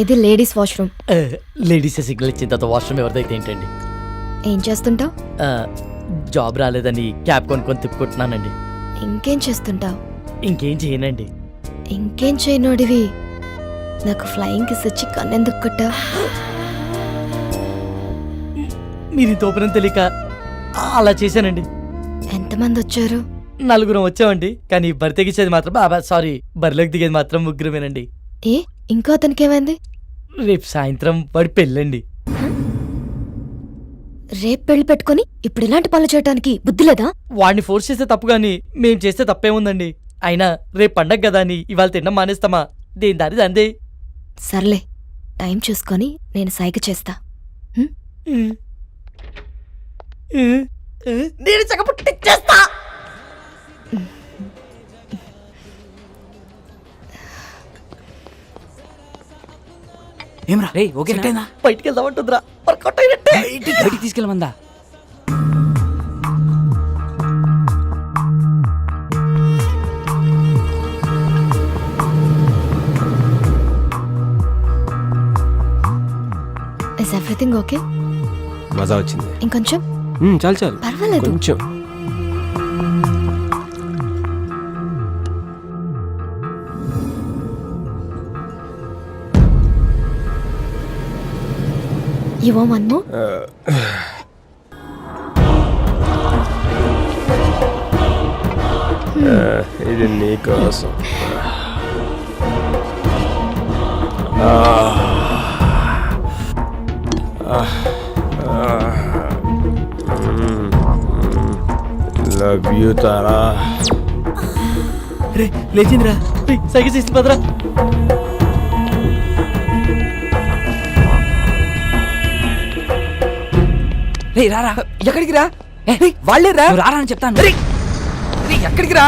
ఇది ladies washroom. Ladies signal ఇచ్చిన తర్వాత వాష్రూమ్ ఎవరిదైతే ఏంటండి? ఏం చేస్తుంటావు? జాబ్ రాలేదని క్యాబ్ కొనుక్కొని తిప్పుకుంటున్నానండి. ఇంకేం చేస్తుంటావు? ఇంకేం చేయనండి. ఇంకేం చేయనోడివి? నాకు ఫ్లయింగ్ కిస్ వచ్చి కన్నెందుకు కొట్టా మీరు తోపనం తెలియక అలా చేశానండి. ఎంతమంది వచ్చారు? నలుగురం వచ్చామండి. కానీ బరి తెగించేది మాత్రం బాబా సారీ బరిలోకి దిగేది మాత్రం ముగ్గురమేనండి. ఏ? ఇంకో అతనికి ఏమైంది రేపు సాయంత్రం వాడి పెళ్ళండి. రేపు పెళ్ళి పెట్టుకొని ఇప్పుడు ఇలాంటి పనులు చేయడానికి బుద్ధి లేదా? వాడిని ఫోర్స్ చేస్తే తప్పు కానీ మేం చేస్తే తప్పేముందండి? అయినా రేపు పండగ కదా అని ఇవాళ తినడం మానేస్తామా? దేని దారి అందే సర్లే టైం చూసుకొని నేను సైగ చేస్తా. నేను చక్కపుట్టి చేస్తా! ఏమ్రా? అయిందా? బయటికి వెళ్దామంటుందిరా వర్కౌట్ అయినట్టే. బయటికి తీసుకెళ్ళమందా? ఇస్ ఎవ్రీథింగ్ ఓకే మజా వచ్చింది. ఇంకొంచెం? చాలు చాలు. పర్వాలేదు. కొంచెం. యు వాంట్ వన్ మోర్ ఇది నీకోసం లవ్ యూ తారా. రే లేచిందిరా. సైకిల్ చేసింది పదరా. రారా ఎక్కడికి రా వాళ్ళే రా రారా అని చెప్తాను ఎక్కడికి రా.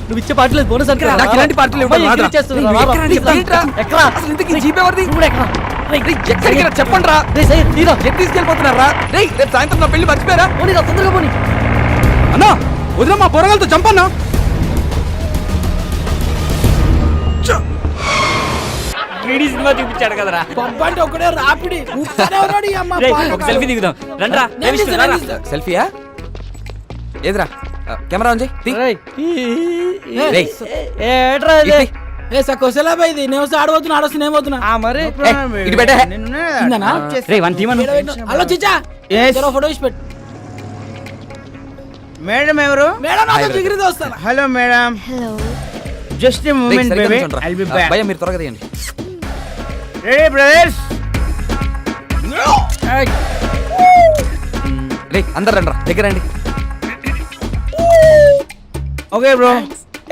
నువ్వు ఇచ్చే బోనస్ అనుకో నాకు ఇలాంటి ఇవ్వడం జీప్ ఎక్కడికి రా చెప్పండి రా ఎక్కడ తీసుకెళ్ళిపోతున్నారా రేయ్ రేపు సాయంత్రం నా పెళ్ళి మర్చిపోయారా తొందరగా పోనీ అన్నా వదిలే మా పొరగాలతో చంపన్నా త్రీడీ సినిమా చూపించాడు కదరా. పంపంటే ఒకడే రాపిడి. ఒక సెల్ఫీ దిగుదాం. రండ్రా ఏ. సెల్ఫీయా? ఏదిరా? కెమెరా ఉంది. ఏట్రా ఇది? ఇది. ఏ సకోసలా పోయింది నేను ఆడబోతున్నా ఆడొస్తే నేను పోతున్నా ఆ మరి ఇటు పెట్టే. వన్ పెట్టు. హలో చిచ్చా. జరా ఫోటో ఇచ్చి పెట్టు. మేడం ఎవరు? మేడం వస్తాను హలో మేడం. హలో. జస్ట్ రేయ్, moment baby. I'll be back భయ్యా మీరు త్వరగా తీయండి. రెడీ బ్రదర్స్ రే అందరు రండి దగ్గర రండి. ఓకే బ్రో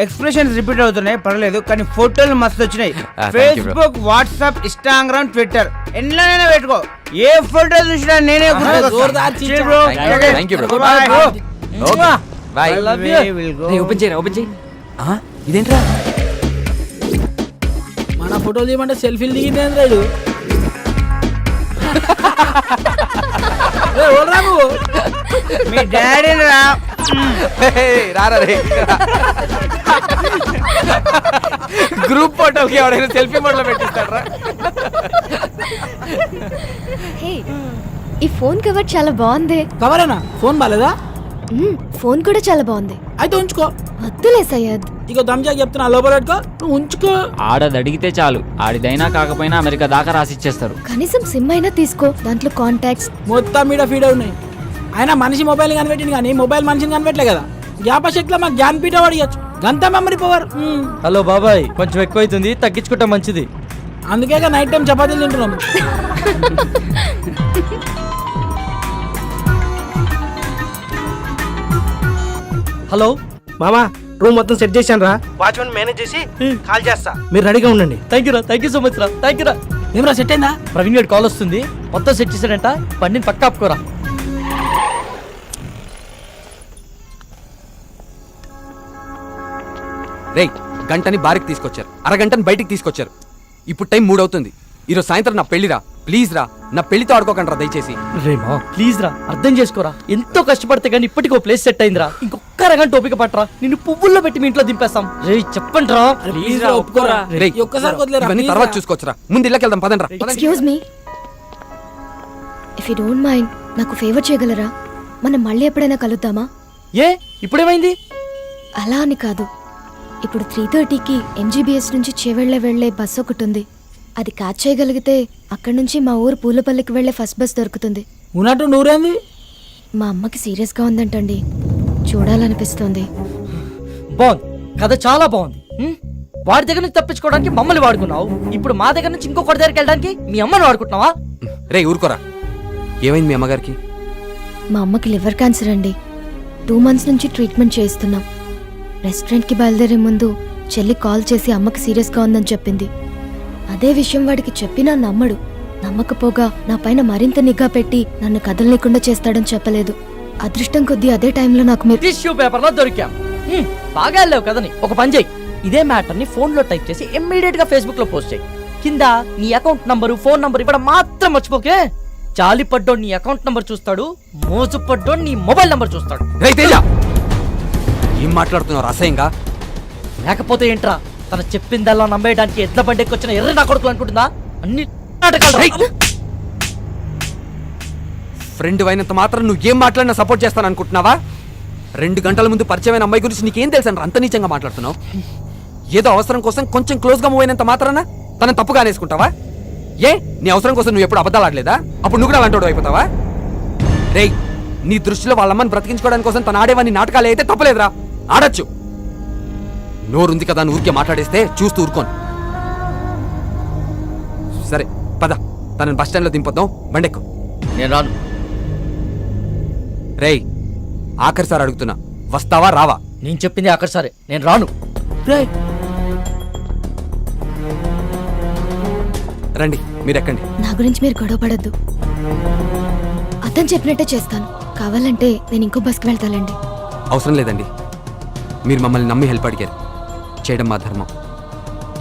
ఎక్స్ప్రెషన్స్ రిపీట్ అవుతున్నాయి పర్లేదు కానీ ఫోటోలు మస్తు వచ్చినాయి. Ah, thank you, bro. Facebook WhatsApp Instagram Twitter ఎన్నైనా పెట్టుకో. ఏ ఫోటో చూసినా నేనే జోర్దార్ చిచ్చా. Thank you, thank you, bro. Okay bye రేయ్ ఓపెన్ చేయరా ఓపెన్ చేయి ఆ, ఇదేంట్రా? ఫోటోలు తీయమంటే సెల్ఫీలు దిగింది ఏంద్రాడు మీ డాడీ రారా గ్రూప్ ఫోటోకి ఎవడైనా సెల్ఫీ మోడ్లో పెట్టిస్తాడరా? ఈ ఫోన్ కవర్ చాలా బాగుంది. కవరేనా? ఫోన్ బాలేదా? ఫోన్ కూడా చాలా బాగుంది. అయితే ఉంచుకో. వద్దులే సయ్యద్. ఇక దమ్జా చెప్తున్నా లోపల పెట్టుకో. నువ్వు ఉంచుకో. ఆడది అడిగితే చాలు. ఆడిదైనా కాకపోయినా అమెరికా దాకా రాసిచ్చేస్తారు. కనీసం సిమ్ అయినా తీసుకో. దాంట్లో కాంటాక్ట్స్ మొత్తం మీద ఫీడ్ ఉన్నాయి. అయినా మనిషి మొబైల్ కనిపెట్టింది కానీ మొబైల్ మనిషిని కనిపెట్టలే కదా. జ్ఞాపశక్తిలో మాకు జ్ఞానపీఠ అడిగచ్చు గంత మెమరీ పవర్. హలో బాబాయ్ కొంచెం ఎక్కువ అవుతుంది తగ్గించుకుంటా మంచిది. అందుకే నైట్ టైం చపాతీలు తింటున్నాం హలో మామా రూమ్ మొత్తం సెట్ చేశాను రా వాచ్మెన్ మేనేజ్ చేసి కాల్ చేస్తా. మీరు రెడీగా ఉండండి. థ్యాంక్ యూ రా థ్యాంక్ యూ సో మచ్ రా థ్యాంక్ యూ రా. ఏమరా సెట్ అయిందా? ప్రవీణ్ గారి కాల్ వస్తుంది. మొత్తం సెట్ చేశాడంట. బండిని పక్క ఆపుకోరా. రేయ్ గంటని బారికి తీసుకొచ్చారు. అరగంటని బయటికి తీసుకొచ్చారు. ఇప్పుడు టైం మూడు అవుతుంది ఈరోజు సాయంత్రం నా పెళ్ళి రా ప్లీజ్ రా నా పెళ్ళితో ఆడుకోకండి రా దయచేసి రేమా ప్లీజ్ రా అర్థం చేసుకోరా. ఎంతో కష్టపడితే కానీ ఇప్పటికో ప్లేస్ సెట్ అయిందిరా. ఇంకొక రగంట ఓపిక పట్టరా నిన్ను పువ్వుల్లో పెట్టి మీ ఇంట్లో దింపేస్తాం. రే చెప్పండి రా ప్లీజ్ రా ఒప్పుకోరా. రేయ్, ఒక్కసారి వదిలేరా ఇవన్నీ తర్వాత రా. చూసుకోవచ్చురా. ముందు ఇళ్ళకి వెళ్దాం పదండి. Excuse me if you don't mind నాకు ఫేవర్ చేయగలరా? మనం మళ్ళీ ఎప్పుడైనా కలుద్దామా? ఏ ఇప్పుడేమైంది? అలా అని కాదు. ఇప్పుడు త్రీ థర్టీకి ఎంజీబీఎస్ నుంచి చేవెళ్ళే వెళ్ళే బస్ ఒకటి ఉంది. అది క్యాచ్ చేయగలిగితే అక్కడి నుంచి మా ఊరు పూలపల్లికి వెళ్ళే ఫస్ట్ బస్ దొరుకుతుంది. ఉన్నట్టు నూరేంది? మా అమ్మకి సీరియస్గా ఉందంటండి. చూడాలనిపిస్తోంది. బాగుంది. కథ చాలా బాగుంది. ఉం? వాడి దగ్గర నుంచి తప్పించుకోవడానికి మమ్మల్ని వాడుకున్నావు. ఇప్పుడు మా దగ్గర నుంచి ఇంకొకటి దగ్గరికి వెళ్ళడానికి మీ అమ్మని వాడుకుంటున్నావా? రేయ్ ఊరుకోరా. ఏమైంది మీ అమ్మగారికి? మా అమ్మకి లివర్ క్యాన్సర్ అండి. టూ మంత్స్ నుంచి ట్రీట్మెంట్ చేయిస్తున్నాం. రెస్టారెంట్కి బయలుదేరే ముందు చెల్లి కాల్ చేసి అమ్మకి సీరియస్గా ఉందని చెప్పింది. అదే విషయం వాడికి చెప్పినా నమ్మడు. నమ్మకపోగా నా పైన మరింత నిఘా పెట్టి నన్ను కదలనీయకుండా చేస్తాడని చెప్పలేదు. అదృష్టం కొద్దీ అదే టైంలో నాకు మీరు టిష్యూ పేపర్లో దొరికాం బాగా వెళ్ళావు కదని. ఒక పని చేయి. ఇదే మ్యాటర్ని ఫోన్లో టైప్ చేసి ఇమ్మీడియట్గా ఫేస్బుక్లో పోస్ట్ చేయి. కింద నీ అకౌంట్ నంబరు ఫోన్ నంబర్ ఇవ్వడం మాత్రం మర్చిపోకే. జాలి పడ్డోడు నీ అకౌంట్ నంబర్ చూస్తాడు మోజు పడ్డోడు నీ మొబైల్ నంబర్ చూస్తాడు. తేజ! ఏం మాట్లాడుతున్నావు? అసహ్యంగా లేకపోతే ఏంట్రా? తన చెప్పిందల్లా నమ్మేయడానికి ఎడ్ల బండికి వచ్చిన ఎర్ర నా కొడుకులు అనుకుంటుందా? అన్ని నాటకాలు. రా. ఫ్రెండ్ అయినంత మాత్రం నువ్వు ఏం మాట్లాడినా సపోర్ట్ చేస్తాను అనుకుంటున్నావా? రెండు గంటల ముందు పరిచయమైన అమ్మాయి గురించి నీకేం తెలుసు అంత నీచంగా మాట్లాడుతున్నావు. ఏదో అవసరం కోసం కొంచెం క్లోజ్గా మూవ్ అయినంత మాత్రాన తనని తప్పుగా అనేసుకుంటావా? ఏ? నీ అవసరం కోసం నువ్వు ఎప్పుడు అబద్ధాలు ఆడలేదా? అప్పుడు నువ్వు కూడా అలాంటి అయిపోతావా? రేయ్ నీ దృష్టిలో వాళ్ళ అమ్మని బ్రతికించుకోవడానికి కోసం తను ఆడేవన్నీ నాటకాలు అయితే తప్పలేదురా. ఆడొచ్చు. నోరుంది కదా అని ఊరికే మాట్లాడేస్తే చూస్తూ ఊరుకోను. సరే పద. తనని బస్ స్టాండ్లో దింపొద్దాం. బండెక్కు. నేను రాను. రేయ్ ఆఖరి సార్ అడుగుతున్నా. వస్తావా రావా? నేను చెప్పింది అక్కడ సరే. నేను రాను. రేయ్. రండి మీరు ఎక్కండి నా గురించి మీరు గొడవ పడద్దు. అతను చెప్పినట్టే చేస్తాను. కావాలంటే నేను ఇంకో బస్కి వెళ్తానండి అవసరం లేదండి. మీరు మమ్మల్ని నమ్మి హెల్ప్ అడిగారు. చేయడం మా ధర్మం.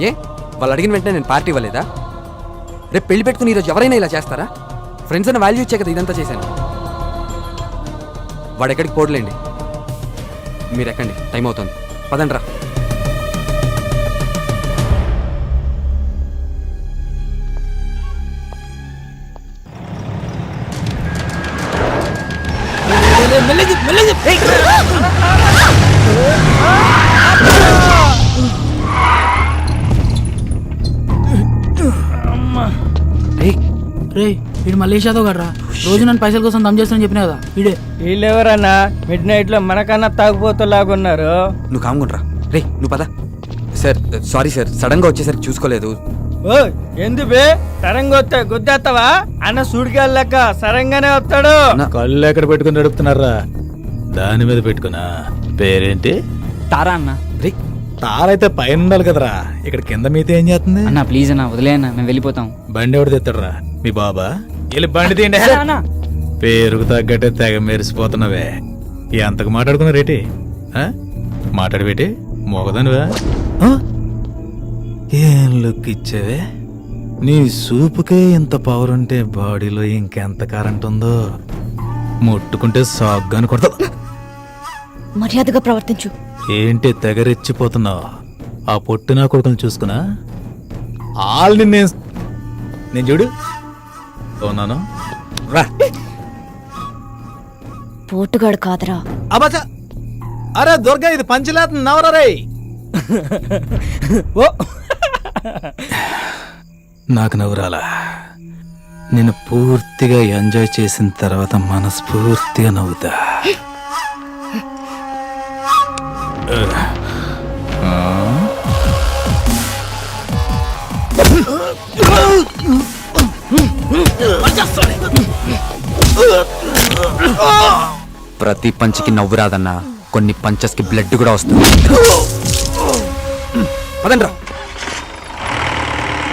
ఏ? వాళ్ళు అడిగిన వెంటనే నేను పార్టీ ఇవ్వలేదా? రేపు పెళ్ళి పెట్టుకుని ఈరోజు ఎవరైనా ఇలా చేస్తారా? ఫ్రెండ్స్ అని వాల్యూ ఇచ్చే కదా ఇదంతా చేశాను. వాడు ఎక్కడికి పోడలేండి మీరు ఎక్కండి టైం అవుతుంది. పదండి రా రే వీడు మలేషియాతో కదరా రోజు నన్ను పైసల కోసం దమ్ చేస్తానని చెప్పినా కదా వీడే. వీళ్ళెవరన్నా మిడ్ నైట్లో మనకన్నా తాగుపోతులాగున్నారు నువ్వు కామ్గుండ్రా రే నువ్వు పద. సార్ సారీ సార్ సడన్గా వచ్చేసరికి చూసుకోలేదు. ఓ ఎందు బే? సరంగా వస్తే గుద్దేస్తావా? అన్న సుడికెళ్ళక సరంగానే వస్తాడు. కళ్ళు ఎక్కడ పెట్టుకుని నడుపుతున్నారా? దాని మీద పెట్టుకున్నా. పేరేంటి? తారా అన్న. రే తారైతే పైన ఉండాలి కదరా. ఇక్కడ కింద మీతో ఏం చేస్తుంది? అన్న ప్లీజ్ అన్న వదిలే అన్న మేము వెళ్ళిపోతాం. బండి ఎవడు తెస్తాడురా మీ బాబా? వెళ్ళి బండి తీయండి. పేరుకు తగ్గట్టే తెగ మెరిసిపోతున్నావే. ఎంతకు మాట్లాడుకున్నారేటి ఆ? మాట్లాడబెట్టి మోగదానివా? ఏం లుక్ ఇచ్చావే? నీ సూపుకే ఇంత పవర్ ఉంటే బాడీలో ఇంకెంత కరెంట్ ఉందో? ముట్టుకుంటే సాగ్గాని కొడతా మర్యాదగా ప్రవర్తించు. ఏంటి తెగరెచ్చిపోతున్నావు? ఆ పొట్టు నా కొడుకుని చూసుకున్నా? ఆల్ నిన్నే నేను చూడు. ఉన్నాను రా. పోటుగాడు కాదరా. అబ్బా అరే దుర్గా ఇది పంచలేత నవరా రే. ఓ. నాకు నవ్వురాలా నేను పూర్తిగా ఎంజాయ్ చేసిన తర్వాత మనస్ఫూర్తిగా నవ్వుతా. ప్రతి పంచికి నవ్వు రాదన్నా. కొన్ని పంచెస్కి బ్లడ్ కూడా వస్తుంది. పదండి రా